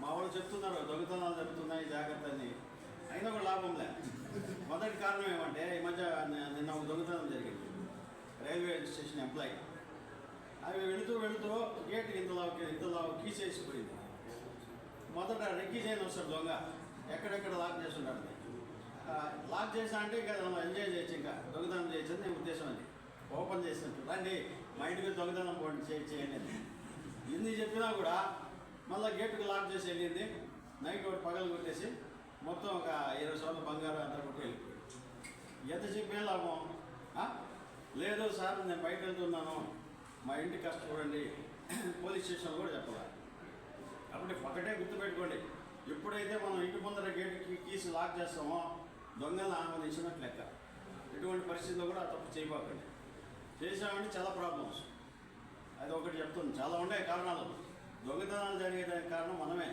మా వాళ్ళు చెప్తున్నారు దొంగతనాలు జరుగుతున్నాయి జాగ్రత్త అని. అయినా కూడా లాభం లే. మొదటి కారణం ఏమంటే ఈ మధ్య నిన్న ఒక దొంగతనం జరిగింది. Railway station employee. అవి వెళుతూ వెళుతూ గేట్ ఇంతలా ఇంతలా కీసేసిపోయింది. మొదట రెక్కీ చేయని వస్తాడు దొంగ. ఎక్కడెక్కడ లాక్ చేస్తుంటాడు? లాక్ చేసా అంటే ఇంకా మనం ఎంజాయ్ చేయొచ్చు ఇంకా. దొంగతనం చేయొచ్చు అని ఉద్దేశం అది. ఓపెన్ చేసినట్టు. రండి మా ఇంటికి దొంగతనం చేయండి. ఎన్ని చెప్పినా కూడా మళ్ళీ గేటుకు లాక్ చేసి వెళ్ళింది. నైట్ ఒకటి పగలు కొట్టేసి మొత్తం ఒక ఇరవై సార్లు బంగారం అంతా కొట్టి వెళ్ళిపోయింది ఎంత చెప్పే లాభం? లేదు సార్ నేను బయట వెళ్తున్నాను. మా ఇంటి కష్ట చూడండి. పోలీస్ స్టేషన్ కూడా చెప్పాలి. కాబట్టి ఒకటే గుర్తుపెట్టుకోండి. ఎప్పుడైతే మనం ఇంటి ముందర గేటుకి కీసి లాక్ చేస్తామో దొంగలను ఆహ్వానించినట్లు లెక్క. ఎటువంటి పరిస్థితుల్లో కూడా ఆ తప్పు చేయబోకండి. చేసామంటే చాలా ప్రాబ్లమ్స్ అది ఒకటి చెప్తుంది చాలా ఉండే కారణాలు. దొంగతనాలు జరిగేదానికి కారణం మనమే.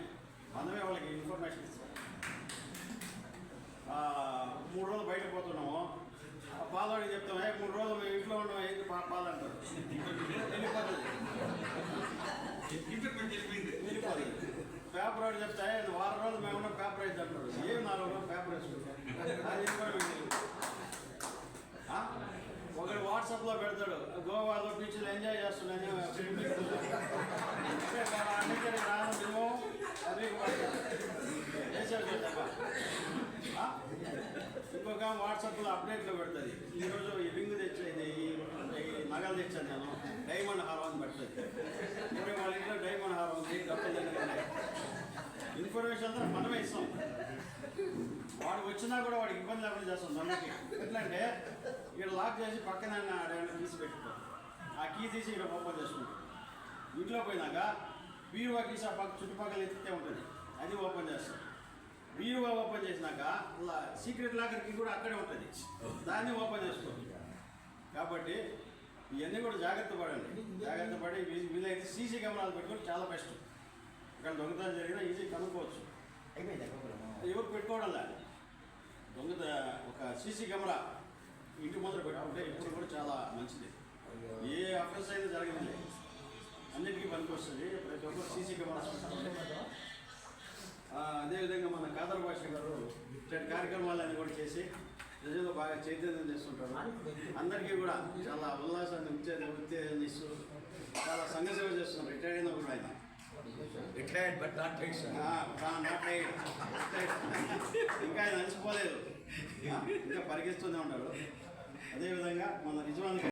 మనమే వాళ్ళకి ఇన్ఫర్మేషన్ ఇస్తాం. మూడు రోజులు బయట పోతున్నాము. పాలవాడికి చెప్తాం ఏ మూడు రోజులు మేము ఇంట్లో ఉన్నాం ఏంటి పా పాలు అంటారు వెళ్ళిపోతుంది పేపర్ వాడు చెప్తే "ఏ, వారం రోజులు మేము ఉన్నాం పేపర్ అయితే అంటారు ఏం నాలుగు రోజులు పేపర్ వేసుకుంటాం? అది? ఒకడు వాట్సాప్లో పెడతాడు గోవాలో బీచ్లో ఎంజాయ్ చేస్తున్నాను అన్నిటికీ రాను మేము అది వేసాడు కదా ఆ? ఇంకొక వాట్సాప్లో అప్డేట్లో పెడుతుంది. ఈరోజు ఈ రింగ్ తెచ్చింది ఈ నగలు తెచ్చాను నేను. డైమండ్ హారం అని పెడుతుంది. ఇప్పుడు వాళ్ళ ఇంట్లో డైమండ్ హారం ఉంది డబ్బులు ఇన్ఫర్మేషన్ అంతా మనమే ఇస్తాం. వాడు వచ్చినా కూడా వాడికి ఇబ్బంది లేకుండా చేస్తాం దొంగకి ఎట్లంటే ఇక్కడ లాక్ చేసి పక్కన తీసి పెట్టుకో. ఆ కీ తీసి ఇక్కడ ఓపెన్ చేసుకుంటాం. ఇంట్లో పోయినాక బీరువా కీసి ఆ పక్క చుట్టుపక్కల ఎత్తితే ఉంటుంది. అది ఓపెన్ చేస్తాం. బీరువా ఓపెన్ చేసినాక అలా సీక్రెట్ లాకర్ కీ కూడా అక్కడే ఉంటుంది. దాన్ని ఓపెన్ చేసుకోండి కాబట్టి ఇవన్నీ కూడా జాగ్రత్త పడండి. జాగ్రత్త పడి వీలైతే సీసీ కెమెరాలు పెట్టుకొని చాలా బెస్ట్. ఇక్కడ దొంగతనం జరిగినా ఈజీ కనుక్కోవచ్చు. ఎవరు పెట్టుకోవడం లేదు. దొంగత ఒక సీసీ కెమెరా ఇంటి ముందర పెట్టుకుంటే ఇప్పుడు కూడా చాలా మంచిది. పనికి వస్తుంది. ప్రతి ఒక్కరు సీసీ కెమెరా అదేవిధంగా మన కాదర్ భాష గారు ఇట్లాంటి కార్యక్రమాలన్నీ కూడా చేసి ప్రజలు బాగా చైతన్యం చేస్తుంటారు. అందరికీ కూడా చాలా ఉల్లాసాన్ని ఉత్తేజ ఉత్తేజం ఇస్తూ చాలా సంఘ సేవ చేస్తున్నారు. రిటైర్డ్ అయినా కూడా ఆయన. ఆ, not right. Right. ఇంకా ఆయన అలసిపోలేదు. ఇంకా పరిగెత్తూనే ఉంటాడు అదేవిధంగా మన నిజవానికి